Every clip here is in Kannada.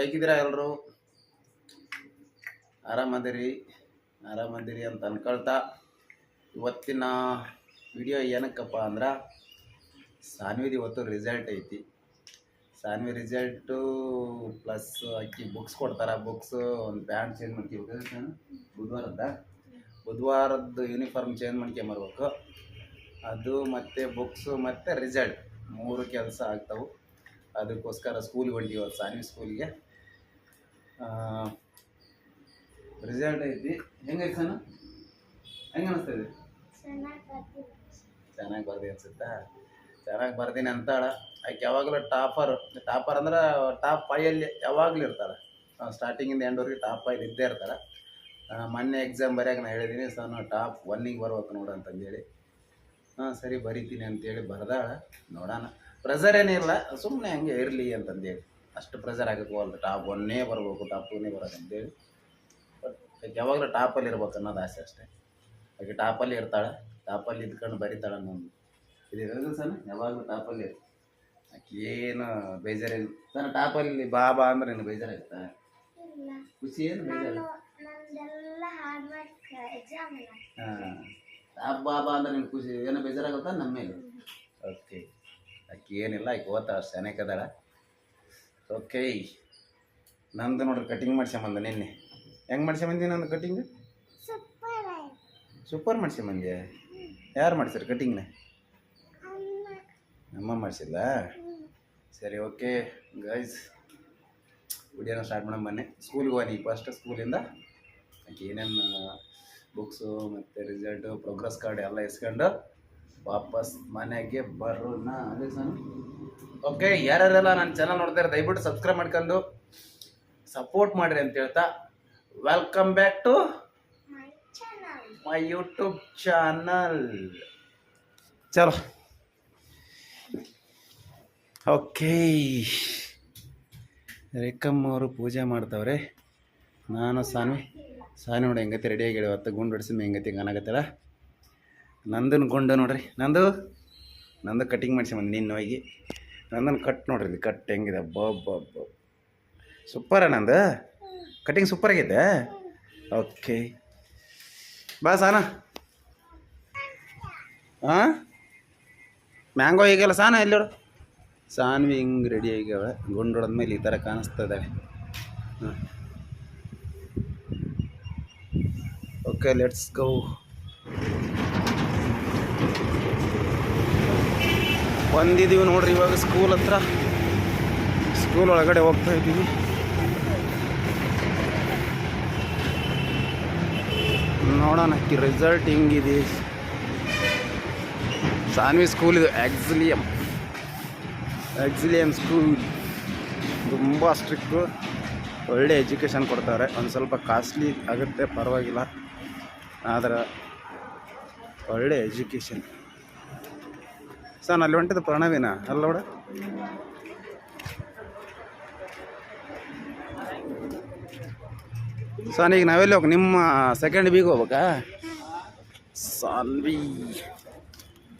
ಹೇಗಿದ್ದೀರಾ ಎಲ್ಲರೂ ಆರಾಮದಿರಿ? ಆರಾಮದಿರಿ ಅಂತ ಅನ್ಕೊಳ್ತಾ ಇವತ್ತಿನ ವಿಡಿಯೋ ಏನಕ್ಕಪ್ಪ ಅಂದ್ರೆ ಸಾನ್ವಿದು ಇವತ್ತು ರಿಸಲ್ಟ್ ಐತಿ. ಸಾನ್ವಿ ರಿಸಲ್ಟು ಪ್ಲಸ್ ಅಕ್ಕಿ ಬುಕ್ಸ್ ಕೊಡ್ತಾರೆ. ಬುಕ್ಸ್ ಒಂದು ಪ್ಯಾಂಟ್ ಚೇಂಜ್ ಮಾಡ್ಕೊಬೇಕು ಬುಧವಾರದ ಬುಧವಾರದ್ದು? ಯೂನಿಫಾರ್ಮ್ ಚೇಂಜ್ ಮಾಡ್ಕೊಂಬರ್ಬೇಕು ಅದು ಮತ್ತು ಬುಕ್ಸು ಮತ್ತು ರಿಸಲ್ಟ್ ಮೂರು ಕೆಲಸ ಆಗ್ತವೆ. ಅದಕ್ಕೋಸ್ಕರ ಸ್ಕೂಲ್ಗೆ ಹೊಂಟಿವಿ ಇವತ್ತು ಸಾನ್ವಿ ಸ್ಕೂಲಿಗೆ ರಿಸಲ್ಟ್ ಐತಿ. ಹೆಂಗೈತಿ ಸಣ್ಣ? ಹೆಂಗೆ ಅನಿಸ್ತದೆ ಇದೆ? ಚೆನ್ನಾಗಿ ಬರ್ದಿ. ಅನ್ಸುತ್ತಾ? ಚೆನ್ನಾಗಿ ಬರ್ದೀನಿ ಅಂತಾಳ. ಆಕೆ ಯಾವಾಗಲೂ ಟಾಪರ್ ಟಾಪರ್ ಅಂದ್ರೆ ಟಾಪ್ ಫೈಯಲ್ಲಿ ಯಾವಾಗಲೂ ಇರ್ತಾಳೆ. ಸ್ಟಾರ್ಟಿಂಗಿಂದ ಎಂಡ್ವರೆಗೆ ಟಾಪ್ ಫೈವ್ ಇದ್ದೇ ಇರ್ತಾರೆ ಮೊನ್ನೆ ಎಕ್ಸಾಮ್ ಬರೆಯಾಗ ನಾನು ಹೇಳಿದ್ದೀನಿ ಸಣ್ಣ ಟಾಪ್ ಒನ್ನಿಗೆ ಬರ್ಬೇಕು ನೋಡು ಅಂತಂದೇಳಿ. ಹಾಂ ಸರಿ ಬರಿತೀನಿ ಅಂತೇಳಿ ಬರ್ದಾಳ. ನೋಡೋಣ ಪ್ರೆಸರ್ ಏನಿಲ್ಲ ಸುಮ್ಮನೆ ಹಂಗೆ ಇರಲಿ ಅಂತಂದೇಳಿ. ಅಷ್ಟು ಪ್ರೆಸರ್ ಆಗಕ್ಕೆ ಹೋಗಲ್ಲ. ಟಾಪ್ ಒನ್ನೇ ಬರಬೇಕು ಟಾಪ್ ಟೂನೇ ಬರೋದು ಅಂತೇಳಿ. ಬಟ್ ಯಾವಾಗಲೂ ಟಾಪಲ್ಲಿ ಇರ್ಬೇಕು ಅನ್ನೋದು ಆಸೆ ಅಷ್ಟೇ. ಆಕೆ ಟಾಪಲ್ಲಿ ಇರ್ತಾಳೆ ಟಾಪಲ್ಲಿ ಇದ್ಕೊಂಡು ಬರಿತಾಳೆ ಅನ್ನೋದು ಇದು ಸರ್ ಯಾವಾಗಲೂ ಟಾಪಲ್ಲಿ ಇರ್ತದೆ ಆಕೆ ಏನು ಬೇಜಾರಿಲ್ಲ. ಸಣ್ಣ ಟಾಪಲ್ಲಿ ಬಾಬಾ ಅಂದ್ರೆ ಏನು ಬೇಜಾರಾಗುತ್ತೆ ಖುಷಿ ಏನು ಬೇಜಾರು? ಹಾಂ. ಟಾಪ್ ಬಾಬಾ ಅಂದ್ರೆ ನಿಮ್ಗೆ ಖುಷಿ ಏನೋ ಬೇಜಾರಾಗುತ್ತಾ ನಮ್ಮ ಮೇಲೆ? ಓಕೆ ಆಕೆ ಏನಿಲ್ಲ ಆಕೆ ಓದ್ತಾಳೆ ಅಷ್ಟು ಓಕೆ ನಂದು ನೋಡ್ರಿ ಕಟಿಂಗ್ ಮಾಡ್ಸ್ಕೊಂಬಂದ ನಿನ್ನೆ. ಹೆಂಗೆ ಮಾಡ್ಸ್ಕೊಂಬಂದಿ ನಂದು ಕಟಿಂಗ್ ಸೂಪರ್ ಮಾಡ್ಸ್ಕೊಂಬಂದ್ಯಾ ಯಾರು ಮಾಡ್ಸಿರಿ ಕಟಿಂಗ್ನ ಅಮ್ಮ ಮಾಡಿಸಿಲ್ಲ? ಸರಿ ಓಕೆ ಗೈಸ್ ವಿಡಿಯೋನ ಸ್ಟಾರ್ಟ್ ಮಾಡೋಣ ಬನ್ನಿ. ಸ್ಕೂಲ್ಗೆ ಹೋಗಿ ಫಸ್ಟ್ ಸ್ಕೂಲಿಂದ ಏನೇನು ಬುಕ್ಸು ಮತ್ತು ರಿಸಲ್ಟು ಪ್ರೋಗ್ರೆಸ್ ಕಾರ್ಡ್ ಎಲ್ಲ ಇಸ್ಕೊಂಡು ವಾಪಸ್ ಮನೆಗೆ ಬರೋಣ. ಅದೇ ಸರ್ ಓಕೆ ಯಾರ್ಯಾರೆಲ್ಲ ನನ್ನ ಚಾನಲ್ ನೋಡ್ತಾರೆ ದಯವಿಟ್ಟು ಸಬ್ಸ್ಕ್ರೈಬ್ ಮಾಡ್ಕೊಂಡು ಸಪೋರ್ಟ್ ಮಾಡಿರಿ ಅಂತ ಹೇಳ್ತಾ welcome back to my YouTube channel ಚಲೋ. ಓಕೆ ರೇಖಮ್ಮ ಅವರು ಪೂಜೆ ಮಾಡ್ತಾವ್ರೆ. ನಾನು ಸಾನ್ವಿ. ಸಾನಿ ನೋಡಿ ಹೆಂಗತಿ ರೆಡಿಯಾಗಿ ಹೇಳುವತ್ತ ಹೊತ್ತು ಗುಂಡು ಹೊಡಿಸಿ ಹೆಂಗತಿ ಕಾಣಾಗತ್ತಲ್ಲ ನಂದನ್ ಗುಂಡು ನೋಡ್ರಿ. ನಂದು? ನಂದು ಕಟಿಂಗ್ ಮಾಡಿಸಿ ಬಂದು ನಿನ್ನ ಹೋಗಿ. ನಂದನ್ ಕಟ್ ನೋಡ್ರಿ ಕಟ್ ಹೆಂಗಿದೆ? ಬಬ್ಬ ಸೂಪರ ನಂದು? ಕಟಿಂಗ್ ಸೂಪರ್ ಆಗೈತೆ? ಓಕೆ ಬಾ ಸಾನ. ಹಾಂ ಮ್ಯಾಂಗೋ ಈಗಲ್ಲ ಸಾನ ಎಲ್ಲೋಡು ಸಾನ್ವಿ ಹಿಂಗೆ ರೆಡಿ ಆಗ್ಯಾವ ಗುಂಡು ಹೊಡೆದ್ಮೇಲೆ ಈ ಥರ ಕಾಣಿಸ್ತಾ ಇದ್ದಾವೆ. ಹಾಂ ಓಕೆ ಲೆಟ್ಸ್ ಗೋ ಬಂದಿದ್ದೀವಿ ನೋಡ್ರಿ ಇವಾಗ ಸ್ಕೂಲ್ ಹತ್ರ. ಸ್ಕೂಲ್ ಒಳಗಡೆ ಹೋಗ್ತಾ ಇದ್ದೀವಿ. ನೋಡೋಣ ಈ ರಿಸಲ್ಟ್ ಹೆಂಗಿದೆ. ಸಾನ್ವಿ ಸ್ಕೂಲ್ ಇದು ಎಕ್ಸಿಲಿಯಂ ಎಕ್ಸಿಲಿಯಂ ಸ್ಕೂಲ್ ತುಂಬ ಸ್ಟ್ರಿಕ್ಟು ಒಳ್ಳೆ ಎಜುಕೇಷನ್ ಕೊಡ್ತಾರೆ. ಒಂದು ಸ್ವಲ್ಪ ಕಾಸ್ಟ್ಲಿ ಆಗುತ್ತೆ, ಪರವಾಗಿಲ್ಲ. ಆದರೆ ಒಳ್ಳೆ ಎಜುಕೇಷನ್ ಸರ್ ಅಲ್ಲಿ ಹೊಂಟಿದ್ದು ಪ್ರಣವಿನ. ಅಲ್ಲ ನೋಡ. ಸರ್ ಈಗ ನಾವೆಲ್ಲಿ ಹೋಗಿ ನಿಮ್ಮ ಸೆಕೆಂಡ್ ಬೀಗ್ ಹೋಗ್ಬೇಕಾ? ಸಾನ್ವಿ.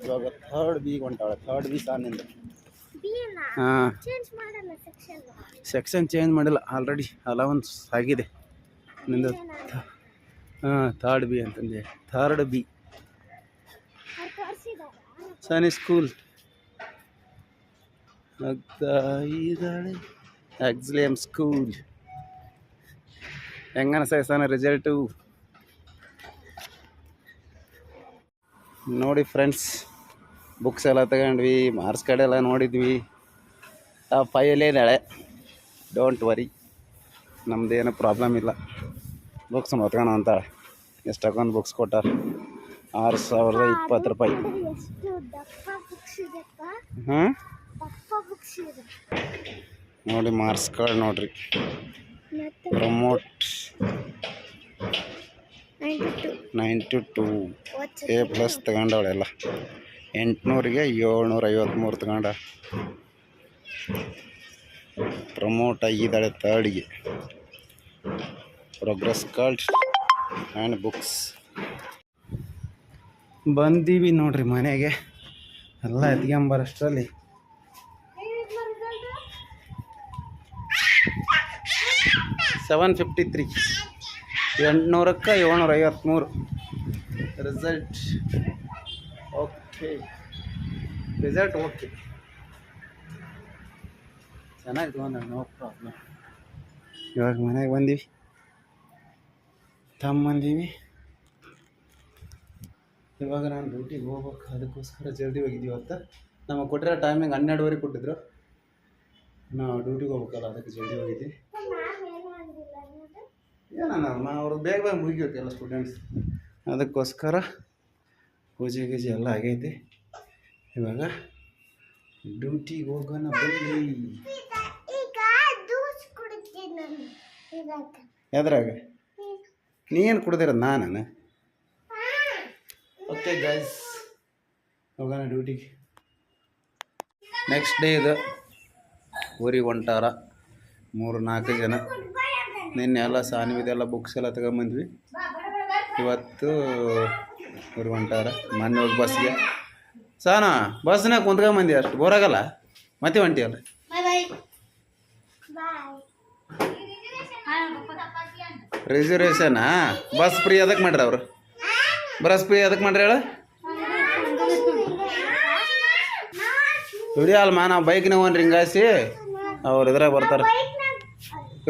ಇವಾಗ ಥರ್ಡ್ ಬೀಗ್ ಹೊಂಟಾಳೆ. ಥರ್ಡ್ ಬಿ ಸಾನಿಂದ ಹಾಂ. ಸೆಕ್ಷನ್ ಚೇಂಜ್ ಮಾಡಿಲ್ಲ. ಆಲ್ರೆಡಿ ಅಲವನ್ಸ್ ಆಗಿದೆ. ನಿಂದು ಹಾಂ ಥರ್ಡ್ ಬಿ ಅಂತಂದೆ. ಥರ್ಡ್ ಬಿ ಸಾನಿ ಸ್ಕೂಲ್ ಆಗ್ತಾ ಇದ್ದಾಳೆ ಎಕ್ಸ್ಲೇಮ್ ಸ್ಕೂಲ್ ಹೆಂಗನಸ ಸಾನ ರಿಸಲ್ಟು ನೋಡಿ ಫ್ರೆಂಡ್ಸ್ ಬುಕ್ಸ್ ಎಲ್ಲ ತಗೊಂಡ್ವಿ ಮಾರ್ಕ್ಸ್ ಕಾರ್ಡ್ ಎಲ್ಲ ನೋಡಿದ್ವಿ. ಆ ಫೈಲೇ ನಾಳೆ ಡೋಂಟ್ ವರಿ ನಮ್ದೇನು ಪ್ರಾಬ್ಲಮ್ ಇಲ್ಲ. ಬುಕ್ಸ್ ಓದ್ಕೊಳ ಅಂತಾಳೆ ಎಷ್ಟು ಹಾಕೊಂಡು ಬುಕ್ಸ್ ಕೊಟ್ಟಾರೆ? ಆರು ಸಾವಿರದ ಇಪ್ಪತ್ತು ರೂಪಾಯಿ ಎಷ್ಟು ದಪ್ಪ ಬುಕ್ಸ್ ಇದೆಪ್ಪ ಹಾಂ? ನೋಡಿ ಮಾರ್ಕ್ಸ್ ಕಾರ್ಡ್ ನೋಡ್ರಿ promote ninety two. Nine two. Two A plus ತಗೊಂಡವಳೆಲ್ಲ ಎಂಟುನೂರಿಗೆ ಏಳ್ನೂರ ಐವತ್ತ್ಮೂರು ತಗೊಂಡ. ಪ್ರಮೋಟ್ ಆಗಿದ್ದಾಳೆ ತರ್ಡ್ಗೆ. Progress card and books. ಬಂದೀವಿ ನೋಡ್ರಿ ಮನೆಗೆ. ಎಲ್ಲ ಎತ್ಕೊಂಬರಷ್ಟರಲ್ಲಿ. ಸೆವೆನ್ ಫಿಫ್ಟಿ ತ್ರೀ ಎಂಟುನೂರಕ್ಕೆ ಏಳ್ನೂರ ಐವತ್ತ್ಮೂರು ರಿಸಲ್ಟ್ ಓಕೆ ರಿಸಲ್ಟ್ ಓಕೆ ಚೆನ್ನಾಗಿ ತೊಗೊಂಡ ನೋ ಪ್ರಾಬ್ಲಮ್ ಇವಾಗ ಮನೆಗೆ ಬಂದೀವಿ. ತಮ್ಮ ಬಂದೀವಿ. ಇವಾಗ ನಾನು ಡ್ಯೂಟಿಗೆ ಹೋಗ್ಬೇಕು, ಅದಕ್ಕೋಸ್ಕರ ಜಲ್ದಿ ಹೋಗಿದ್ದೀವಿ ಅಂತ ನಮಗೆ ಕೊಟ್ಟಿರೋ ಟೈಮಿಂಗ್ ಹನ್ನೆರಡುವರೆ ಕೊಟ್ಟಿದ್ರು. ನಾವು ಡ್ಯೂಟಿಗೆ ಹೋಗ್ಬೇಕಲ್ಲ, ಅದಕ್ಕೆ ಜಲ್ದಿ ಹೋಗಿದ್ವಿ ಏನಲ್ಲ ನಾವು ಅವ್ರು ಬೇಗ ಬೇಗ ಮುಗಿಬೇಕು ಎಲ್ಲ ಸ್ಟೂಡೆಂಟ್ಸ್ ಅದಕ್ಕೋಸ್ಕರ ಪೂಜೆ ಗೀಜೆ ಎಲ್ಲ ಆಗೈತಿ. ಇವಾಗ ಡ್ಯೂಟಿಗೆ ಹೋಗೋಣ ಬನ್ನಿ. ಯಾವ್ದ್ರಾಗ? ನೀನು ಕುಡ್ದಿರೋದು ನಾನು ಓಕೆ ಗೈಸ್ ಹೋಗೋಣ ಡ್ಯೂಟಿಗೆ ನೆಕ್ಸ್ಟ್ ಡೇ ಇದು ಊರಿಗೆ ಹೊಂಟಾರ ಮೂರು ನಾಲ್ಕು ಜನ. ನಿನ್ನೆ ಎಲ್ಲ ಸಾನ್ವಿದೆಲ್ಲ ಬುಕ್ಸ್ ಎಲ್ಲ ತಗೊಂಬಂದ್ವಿ. ಇವತ್ತು ಊರಿಗೆ ಹೊಂಟಾರ. ಮೊನ್ನೆ ಹೋಗಿ ಬಸ್ಗೆ ಸಾನ ಬಸ್ನಾಗ ಕುಂತ್ಕೊಂಬಂದಿ ಅಷ್ಟು? ಬೋರಾಗಲ್ಲ ಮತ್ತೆ ಹೊಂಟಿಯಲ್ಲ ರಿಸರ್ವೇಷನಾ ಬಸ್ ಫ್ರೀ ಅದಕ್ಕೆ ಮಾಡ್ರಿ ಅವರು ಫ್ರೀ ಅದಕ್ಕೆ ಮಾಡ್ರಿ ಹೇಳ? ಹಿಡಿಯಲ್ಮ ನಾವು ಬೈಕ್ನಾಗ ಒಂದು ಹಿಂಗಾಯಿಸಿ ಅವ್ರು ಇದ್ರಾಗ ಬರ್ತಾರೆ.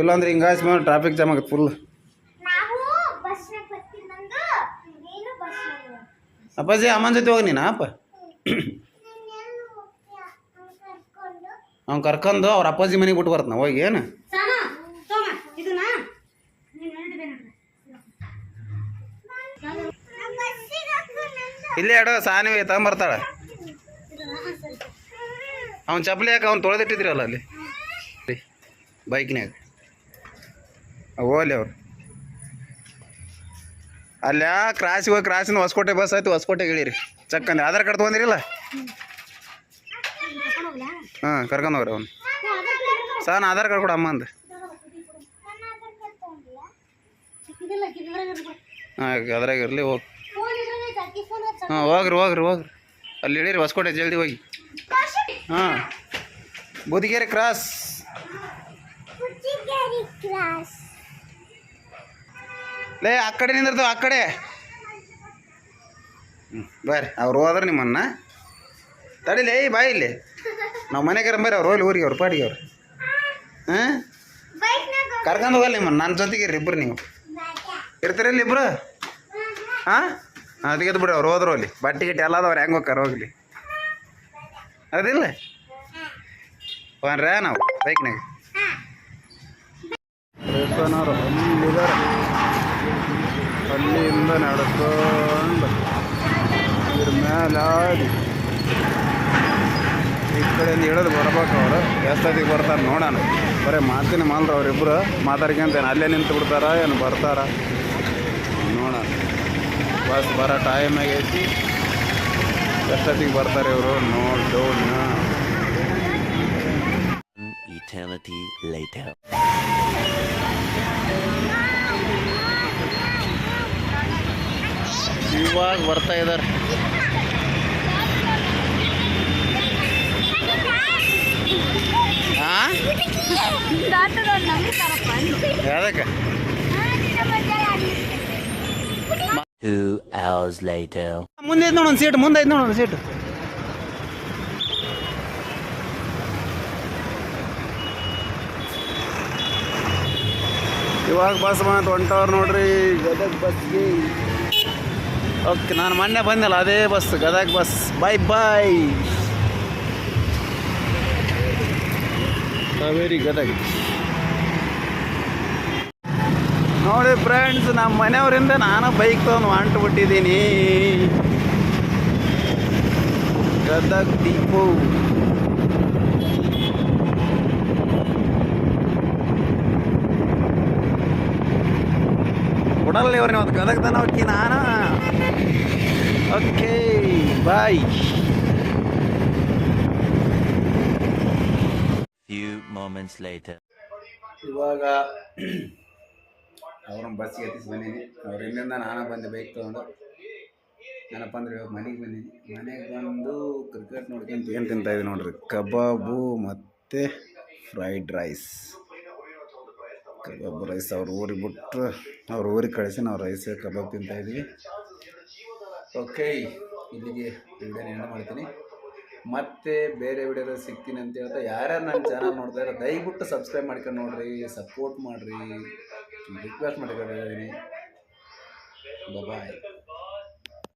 ಇಲ್ಲಾಂದ್ರೆ ಹಿಂಗಾಸಿ ಮೇಲೆ ಟ್ರಾಫಿಕ್ ಜಾಮ್ ಆಗುತ್ತೆ ಫುಲ್ ಅಪ್ಪಾಜಿ ಅಮ್ಮನ ಜೊತೆ ಹೋಗಿ ನೀನಾ ಅಪ್ಪ? ಅವ್ನು ಕರ್ಕೊಂಡು ಅವ್ರ ಅಪ್ಪಾಜಿ ಮನೆಗೆ ಬಿಟ್ಟು ಬರ್ತಾನ ಹೋಗಿ ಏನು ನಮ್ಮ ಬಸ್ಸಿಗೆ ಹಾಕೊಂಡು ಇಲ್ಲೇ ಎಡ ಸಾನವಿ ತಗೊಂಬರ್ತಾಳೆ ಅವ್ನು ಚಪ್ಪಲಿ ಯಾಕೆ ಅವ್ನು ತೊಳೆದಿಟ್ಟಿದ್ರಲ್ಲ ಅಲ್ಲಿ. ಬೈಕ್ನ್ಯಾಗ ಓಲಿ ಅವ್ರು. ಅಲ್ಲ ಕ್ರಾಸಿಗೆ ಹೋಗಿ ಕ್ರಾಸಿಂದ ಹೊಸಕೋಟೆ ಬಸ್ ಆಯ್ತು ಹೊಸಕೋಟೆಗೆ ಇಳೀರಿ. ಚಕ್ಕಂದು ಆಧಾರ್ ಕಾರ್ಡ್ ತೊಗೊಂಡಿರಿಲ್ಲ? ಹಾಂ ಕರ್ಕೊಂಡು ಅವನು. ಸಾನ್ ಆಧಾರ್ ಕಾರ್ಡ್ ಕೊಡು ಅಂದ್ರೆ ಹಾಂ ಅದ್ರಾಗ ಇರಲಿ ಹೋಗಿ. ಹಾಂ, ಹೋಗ್ರಿ ಹೋಗ್ರಿ ಹೋಗ್ರಿ. ಅಲ್ಲಿ ಇಳೀರಿ ಹೊಸಕೋಟೆ ಜಲ್ದಿ ಹೋಗಿ. ಹಾಂ. ಬುದಿಗೆರೆ ಕ್ರಾಸ್. ಲೇ, ಆ ಕಡೆ ನಿಂದಿರ್ತಾವ, ಆ ಕಡೆ. ಹ್ಞೂ ಬರ್ರಿ ಅವ್ರು ಹೋದ್ರೆ ನಿಮ್ಮನ್ನ. ತಡಿಲೇ ಬಾಯ್ ಇಲ್ಲಿ. ನಾವು ಮನೆಗೆ ಬರ್ರಿ ಅವ್ರು ಹೋಗ್ಲಿ, ಊರಿಗೆ ಅವ್ರು, ಪಾಡಿಗೆ ಅವ್ರು. ಹಾಂ? ಕರ್ಕೊಂಡು ಹೋಗಲ್ಲ ನಿಮ್ಮನ್ನ. ನನ್ನ ಜೊತೆಗೆ ಇರ್ರಿ ಇಬ್ಬರು ನೀವು. ಇರ್ತೀರಲ್ಲಿ ಇಬ್ಬರು ಹಾಂ? ಅದಕ್ಕೆ ಬಿಡ್ರಿ ಅವ್ರು ಹೋದ್ರು ಅಲ್ಲಿ. ಬಟ್ಟೆ ಗಿಟ್ಟೆ ಎಲ್ಲ ಅದಾವ್ರು, ಹೆಂಗೆ ಹೋಗ್ಕಾರ ಹೋಗ್ಲಿ. ಅದಿಲ್ಲ. ಹೋನ್ರ ನಾವು, ಬೈಕ್ನಾಗ. ರೇಖನವರು ಅಲ್ಲಿದ್ದಾರೆ ಅಲ್ಲಿಂದ ನಡ್ಕೊಂಡು ಇದ್ರ ಮೇಲೆ ಆಡಿ. ಈ ಕಡೆಯಿಂದ ಇಳಿದು ಬರ್ಬೇಕು ಅವರು. ಎಷ್ಟೊತ್ತಿಗೆ ಬರ್ತಾರೆ ನೋಡೋಣ. ಬರೀ ಮಾತಿನ ಮಾಲ್ರ ಅವರಿಬ್ಬರು ಮಾತಾಡ್ಕೊಂತೇನೆ. ಅಲ್ಲೇ ನಿಂತು ಬಿಡ್ತಾರ ಏನು ಬರ್ತಾರ? ನೋಡೋಣ. ಬಸ್ ಬರೋ ಟೈಮ್ ಆಗೈತಿ ಎಷ್ಟೊತ್ತಿಗೆ ಬರ್ತಾರೆ ಇವರು? Eternity later. ಇವಾಗ ಬರ್ತಾ ಇದ್ದಾರೆ ಹಾಂ ಯಾವ್ದಕ್ಕೆ? Two hours later. ಮುಂದೆ ಐತೆ ನೋಡೋಣ ಸೀಟ್ ಮುಂದೆ ಐತೆ ನೋಡೋಣ ಸೀಟ್ ಇವಾಗ ಬಸ್ ಬಂತು ಹೊಂಟವ್ರು ನೋಡ್ರಿ. ಗದಗ ಬಸ್ಗೆ ಓಕೆ ನಾನು ಮೊನ್ನೆ ಬಂದಲ್ಲ ಅದೇ bus Gadag bus bye bye Kaveri Gadag. ನೋಡಿ ಫ್ರೆಂಡ್ಸ್ ನಮ್ಮ ಮನೆಯವರಿಂದ ನಾನು ಬೈಕ್ ತೊಗೊಂಡು ಹೊಂಟು ಬಿಟ್ಟಿದ್ದೀನಿ ಗದಗ ದೀಪು ಕೊಡಲ್ಲ ಇವ್ರು ನೀವು ಗದಗ್ ತನ ಹೋಗಿ ನಾನು? Okay bye few moments light ಇವಾಗ ಅವ್ರನ್ನ ಬಸ್ಸಿಗೆ ಹತ್ತಿಸಿ ಬಂದೀನಿ ಅವ್ರ ಇಲ್ಲಿಂದ ನಾನು ಬಂದೆ ಬೈಕ್ ತೊಗೊಂಡು. ಏನಪ್ಪ ಅಂದ್ರೆ ಇವಾಗ ಮನೆಗೆ ಬಂದೀನಿ ಮನೆಗೆ ಬಂದು ಕ್ರಿಕೆಟ್ ನೋಡ್ಕೊಂತ ಏನು ತಿಂತಾ ಇದ್ದೀನಿ ನೋಡ್ರಿ? ಕಬಾಬು ಮತ್ತು ಫ್ರೈಡ್ ರೈಸ್ ಕಬಾಬ್ ರೈಸ್ ಅವ್ರ ಊರಿಗೆ ಬಿಟ್ಟರು ಅವ್ರ ಊರಿಗೆ ಕಳಿಸಿ ನಾವು ರೈಸ್ ಕಬಾಬ್ ತಿಂತಾ ಇದ್ದೀವಿ ಓಕೆ ಇಲ್ಲಿಗೆ ವಿಡಿಯೋನ ಎಂಡ್ ಮಾಡ್ತೀನಿ. ಮತ್ತೆ ಬೇರೆ ವಿಡಿಯೋದಲ್ಲಿ ಸಿಗ್ತೀನಿ ಅಂತ ಹೇಳ್ತಾ ಯಾರ್ಯಾರು ನನ್ನ ಚಾನಲ್ ನೋಡ್ತಾ ಇರೋ ದಯವಿಟ್ಟು ಸಬ್ಸ್ಕ್ರೈಬ್ ಮಾಡ್ಕೊಂಡು ನೋಡ್ರಿ ಸಪೋರ್ಟ್ ಮಾಡಿರಿ. क्लासमेट कर बाय